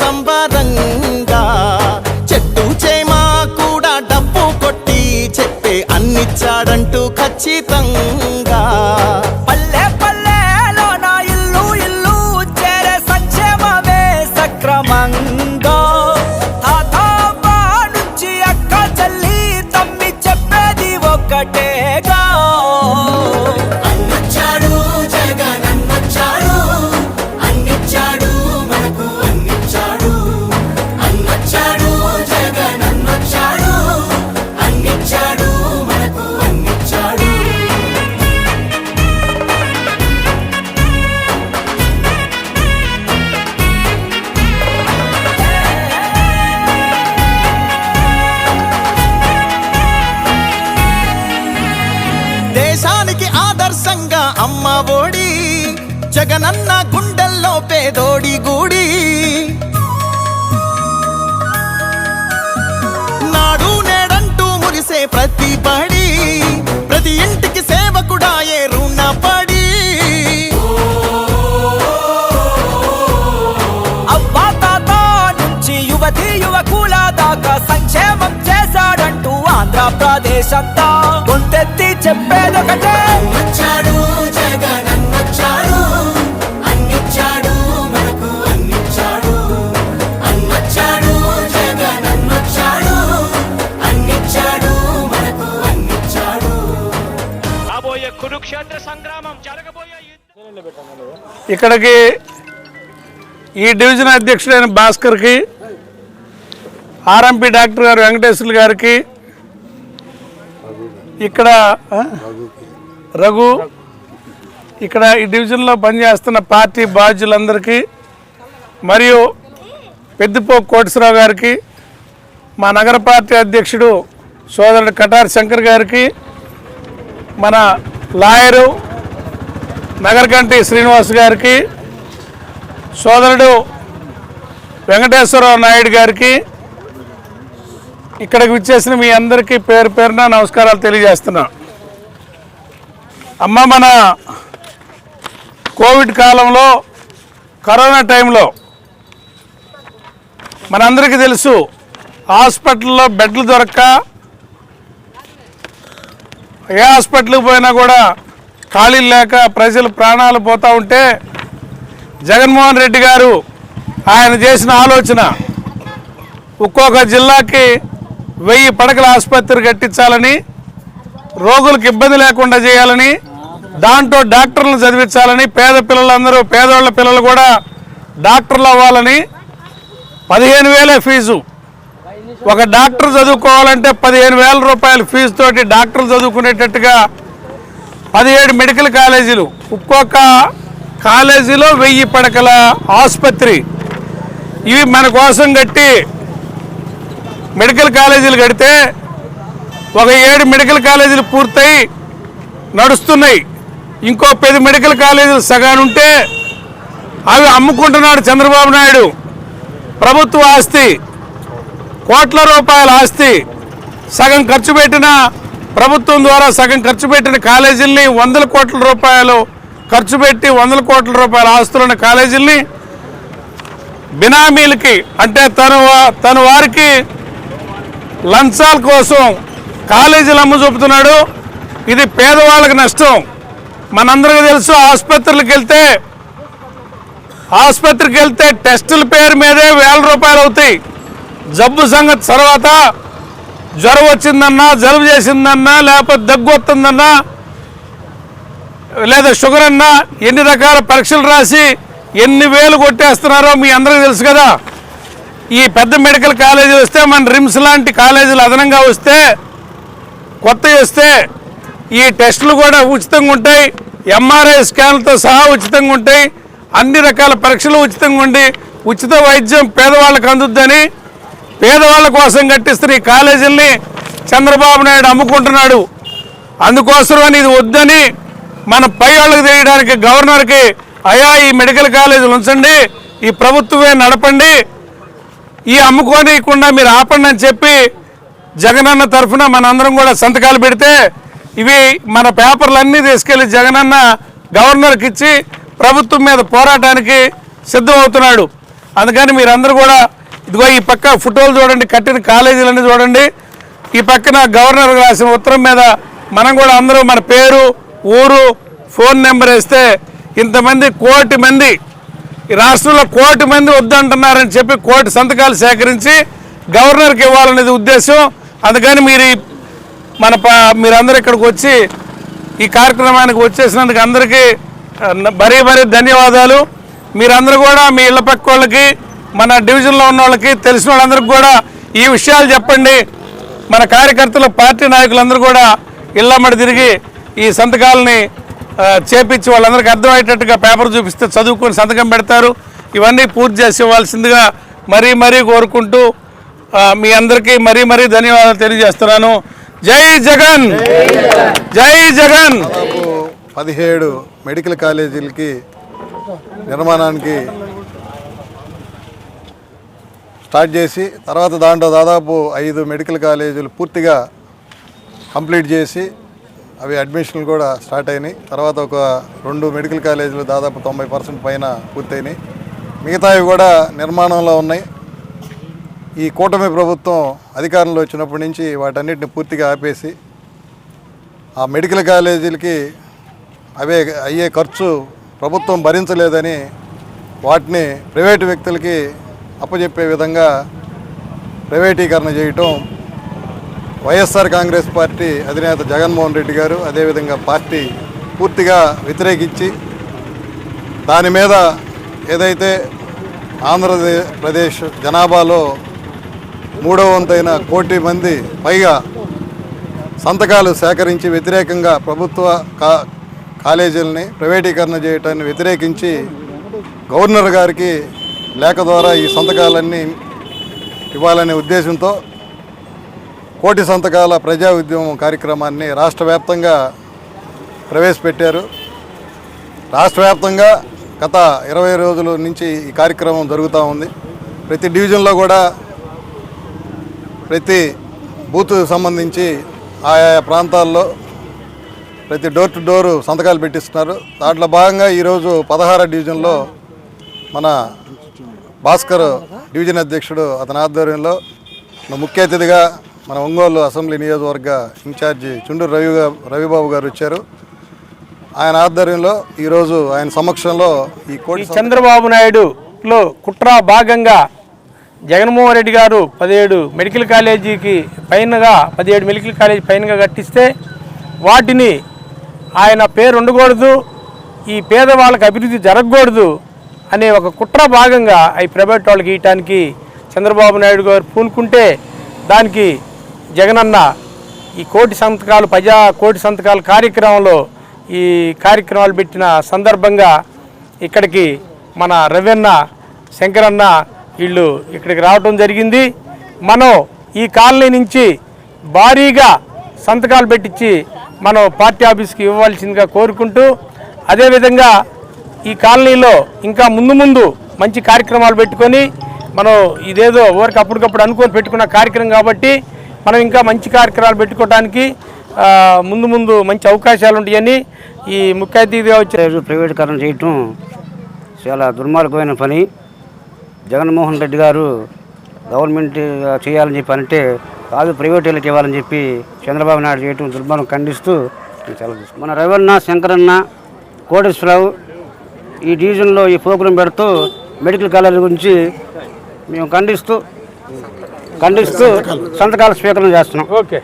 సంబరంగా. చెట్టు చేమా కూడా డబ్బు కొట్టి చెప్పే అన్నిచ్చాడంటూ అమ్మ ఓడి జగనన్న గుండెల్లో పేదోడి గూడి. నాడు నేడంటూ మురిసే ప్రతి పడి ప్రతి ఇంటికి సేవకుడాయే రుణపడి అబ్బా తాత నుంచి యువతి యువకుల దాకా సంక్షేమం చేశాడంటూ ఆంధ్రప్రదేశ్ అంతా ఇక్కడికి ఈ డివిజన్ అధ్యక్షుడైన భాస్కర్కి R M P doctor garu Venkateswarlu గారికి ఇక్కడ రఘు ఇక్కడ ఈ డివిజన్లో పనిచేస్తున్న పార్టీ బాధ్యులందరికీ మరియు పెద్దిపో కోటేశ్వరరావు గారికి మా నగర పార్టీ అధ్యక్షుడు సోదరుడు కటార్ శంకర్ గారికి మన లాయరు నగరకంటి శ్రీనివాస్ గారికి సోదరుడు వెంకటేశ్వరరావు నాయుడు గారికి ఇక్కడికి విచ్చేసిన మీ అందరికీ పేరు పేరున నమస్కారాలు తెలియజేస్తున్నా. అమ్మ మన కోవిడ్ కాలంలో కరోనా టైంలో మనందరికీ తెలుసు హాస్పిటల్లో బెడ్లు దొరక్క ఏ హాస్పిటల్కి పోయినా కూడా ఖాళీలు లేక ప్రజలు ప్రాణాలు పోతూ ఉంటే జగన్మోహన్ రెడ్డి గారు ఆయన చేసిన ఆలోచన ఒక్కొక్క జిల్లాకి వెయ్యి పడకల ఆసుపత్రి కట్టించాలని రోగులకు ఇబ్బంది లేకుండా చేయాలని దాంట్లో డాక్టర్లను చదివించాలని పేద పిల్లలందరూ పేదవాళ్ళ పిల్లలు కూడా డాక్టర్లు అవ్వాలని పదిహేను వేలే ఫీజు. ఒక డాక్టర్ చదువుకోవాలంటే పదిహేను వేల రూపాయల ఫీజుతోటి డాక్టర్లు చదువుకునేటట్టుగా పదిహేడు మెడికల్ కాలేజీలు ఒక్కొక్క కాలేజీలో వెయ్యి పడకల ఆసుపత్రి. ఇవి మన కోసం కట్టి మెడికల్ కాలేజీలు కడితే ఒక ఏడు మెడికల్ కాలేజీలు పూర్తయి నడుస్తున్నాయి. ఇంకో పది మెడికల్ కాలేజీలు సగానుంటే అవి అమ్ముకుంటున్నాడు చంద్రబాబు నాయుడు. ప్రభుత్వ ఆస్తి కోట్ల రూపాయల ఆస్తి సగం ఖర్చు పెట్టిన ప్రభుత్వం ద్వారా సగం ఖర్చు పెట్టిన కాలేజీల్ని వందల కోట్ల రూపాయలు ఖర్చు పెట్టి వందల కోట్ల రూపాయల ఆస్తులున్న కాలేజీల్ని బినామీలకి అంటే తను తన వారికి లంచాల కోసం కాలేజీలు అమ్ము చూపుతున్నాడు. ఇది పేదవాళ్ళకి నష్టం. మనందరికీ తెలుసు ఆసుపత్రులకు వెళ్తే ఆసుపత్రికి వెళ్తే టెస్టుల పేరు మీదే వేల రూపాయలు అవుతాయి. జబ్బు సంగతి తర్వాత జ్వరం వచ్చిందన్నా జలుబు చేసిందన్నా లేకపోతే దగ్గు వస్తుందన్నా లేదా షుగర్ అన్నా ఎన్ని రకాల పరీక్షలు రాసి ఎన్ని వేలు కొట్టేస్తున్నారో మీ అందరికీ తెలుసు కదా. ఈ పెద్ద మెడికల్ కాలేజీ వస్తే మన రిమ్స్ లాంటి కాలేజీలు అదనంగా వస్తే కొత్తవి వస్తే ఈ టెస్టులు కూడా ఉచితంగా ఉంటాయి ఎంఆర్ఐ స్కాన్లతో సహా ఉచితంగా ఉంటాయి అన్ని రకాల పరీక్షలు ఉచితంగా ఉండి ఉచిత వైద్యం పేదవాళ్ళకు అందుద్దని పేదవాళ్ళ కోసం కట్టిస్తున్న ఈ కాలేజీల్ని చంద్రబాబు నాయుడు అమ్ముకుంటున్నాడు. అందుకోసమని ఇది వద్దని మన పై వాళ్ళకి తెలియడానికి గవర్నర్కి అయా ఈ మెడికల్ కాలేజీలు ఉంచండి ఈ ప్రభుత్వమే నడపండి ఈ అమ్ముకోనియకుండా మీరు ఆపండి అని చెప్పి జగనన్న తరఫున మనందరం కూడా సంతకాలు పెడితే ఇవి మన పేపర్లన్నీ తీసుకెళ్ళి జగనన్న గవర్నర్కి ఇచ్చి ప్రభుత్వం మీద పోరాటానికి సిద్ధమవుతున్నాడు. అందుకని మీరందరూ కూడా ఇదిగో ఈ పక్క ఫోటోలు చూడండి కట్టిన కాలేజీలన్నీ చూడండి. ఈ పక్కన గవర్నర్ రాసిన ఉత్తరం మీద మనం కూడా అందరూ మన పేరు ఊరు ఫోన్ నెంబర్ వేస్తే ఇంతమంది కోటి మంది ఈ రాష్ట్రంలో కోటి మంది వద్దంటున్నారని చెప్పి కోటి సంతకాలు సేకరించి గవర్నర్కి ఇవ్వాలనేది ఉద్దేశం. అందుకని మీరు మన మీరందరూ ఇక్కడికి వచ్చి ఈ కార్యక్రమానికి వచ్చేసినందుకు అందరికీ మరీ మరీ ధన్యవాదాలు. మీరందరూ కూడా మీ ఇళ్ళ పక్క వాళ్ళకి మన డివిజన్లో ఉన్న వాళ్ళకి తెలిసిన వాళ్ళందరికీ కూడా ఈ విషయాలు చెప్పండి. మన కార్యకర్తలు పార్టీ నాయకులందరూ కూడా ఇళ్ళమ్మడి తిరిగి ఈ సంతకాలని చేపించి వాళ్ళందరికీ అర్థమయ్యేటట్టుగా పేపర్ చూపిస్తే చదువుకొని సంతకం పెడతారు. ఇవన్నీ పూర్తి చేసి ఇవ్వాల్సిందిగా మరీ మరీ కోరుకుంటూ మీ అందరికీ మరీ మరీ ధన్యవాదాలు తెలియజేస్తున్నాను. జై జగన్! జై జగన్! పదిహేడు మెడికల్ కాలేజీలకి నిర్మాణానికి స్టార్ట్ చేసి తర్వాత దాంట్లో దాదాపు ఐదు మెడికల్ కాలేజీలు పూర్తిగా కంప్లీట్ చేసి అవి అడ్మిషన్లు కూడా స్టార్ట్ అయినాయి. తర్వాత ఒక రెండు మెడికల్ కాలేజీలు దాదాపు తొంభై పర్సెంట్ పైన పూర్తయినాయి. మిగతావి కూడా నిర్మాణంలో ఉన్నాయి. ఈ కూటమి ప్రభుత్వం అధికారంలో వచ్చినప్పటి నుంచి వాటన్నిటిని పూర్తిగా ఆపేసి ఆ మెడికల్ కాలేజీలకి అవే అయ్యే ఖర్చు ప్రభుత్వం భరించలేదని వాటిని ప్రైవేటు వ్యక్తులకి అప్పచెప్పే విధంగా ప్రైవేటీకరణ చేయటం వైఎస్ఆర్ కాంగ్రెస్ పార్టీ అధినేత జగన్మోహన్ రెడ్డి గారు అదేవిధంగా పార్టీ పూర్తిగా వ్యతిరేకించి దాని మీద ఏదైతే ఆంధ్రప్రదేశ్ జనాభాలో మూడో వంతైన కోటి మంది పైగా సంతకాలు సేకరించి వ్యతిరేకంగా ప్రభుత్వ కా కాలేజీలని ప్రైవేటీకరణ చేయటాన్ని వ్యతిరేకించి గవర్నర్ గారికి లేఖ ద్వారా ఈ సంతకాలన్నీ ఇవ్వాలనే ఉద్దేశంతో కోటి సంతకాల ప్రజా ఉద్యమం కార్యక్రమాన్ని రాష్ట్ర వ్యాప్తంగా ప్రవేశపెట్టారు. రాష్ట్ర వ్యాప్తంగా గత ఇరవై రోజుల నుంచి ఈ కార్యక్రమం జరుగుతూ ఉంది. ప్రతి డివిజన్లో కూడా ప్రతి బూత్ సంబంధించి ఆయా ప్రాంతాల్లో ప్రతి డోర్ టు డోరు సంతకాలు పెట్టిస్తున్నారు. దాంట్లో భాగంగా ఈరోజు పదహార డివిజన్లో మన భాస్కర్ డివిజన్ అధ్యక్షుడు అతని ఆధ్వర్యంలో ముఖ్య అతిథిగా మన ఒంగోలు అసెంబ్లీ నియోజకవర్గ ఇన్ఛార్జి చుండూరు రవి రవిబాబు గారు వచ్చారు. ఆయన ఆధ్వర్యంలో ఈరోజు ఆయన సమక్షంలో ఈ కోటి చంద్రబాబు నాయుడులో కుట్ర భాగంగా జగన్మోహన్ రెడ్డి గారు పదిహేడు మెడికల్ కాలేజీకి పైనగా పదిహేడు మెడికల్ కాలేజీ పైనగా కట్టిస్తే వాటిని ఆయన పేరు ఉండకూడదు ఈ పేదవాళ్ళకి అభివృద్ధి జరగకూడదు అనే ఒక కుట్ర భాగంగా అవి ప్రైవేట్ వాళ్ళకి ఇవ్వటానికి చంద్రబాబు నాయుడు గారు పూనుకుంటే దానికి జగనన్న ఈ కోటి సంతకాలు ప్రజా కోటి సంతకాల కార్యక్రమంలో ఈ కార్యక్రమాలు పెట్టిన సందర్భంగా ఇక్కడికి మన రవెన్న శంకరన్న వీళ్ళు ఇక్కడికి రావడం జరిగింది. మనం ఈ కాలనీ నుంచి భారీగా సంతకాలు పెట్టించి మనం పార్టీ ఆఫీస్కి ఇవ్వాల్సిందిగా కోరుకుంటూ అదేవిధంగా ఈ కాలనీలో ఇంకా ముందు ముందు మంచి కార్యక్రమాలు పెట్టుకొని మనం ఇదేదో ఊరికి అప్పటికప్పుడు అనుకొని పెట్టుకున్న కార్యక్రమం కాబట్టి మనం ఇంకా మంచి కార్యక్రమాలు పెట్టుకోవడానికి ముందు ముందు మంచి అవకాశాలు ఉంటాయని ఈ ముఖ్య అతిథిగా వచ్చే ప్రైవేటీకరణ చేయటం చాలా దుర్మార్గమైన పని. జగన్మోహన్ రెడ్డి గారు గవర్నమెంట్ చేయాలని చెప్పి అంటే కాదు ప్రైవేట్ వాళ్ళకి ఇవ్వాలని చెప్పి చంద్రబాబు నాయుడు చేయటం దుర్మార్గం ఖండిస్తూ చాలా మన రవన్న శంకరన్న కోటేశ్వరరావు ఈ డివిజన్లో ఈ ప్రోగ్రాం పెడుతూ మెడికల్ కాలేజీ గురించి మేము ఖండిస్తూ ఖండిస్తూ సంతకాల. స్వీకరణ చేస్తున్నాం. ఓకే.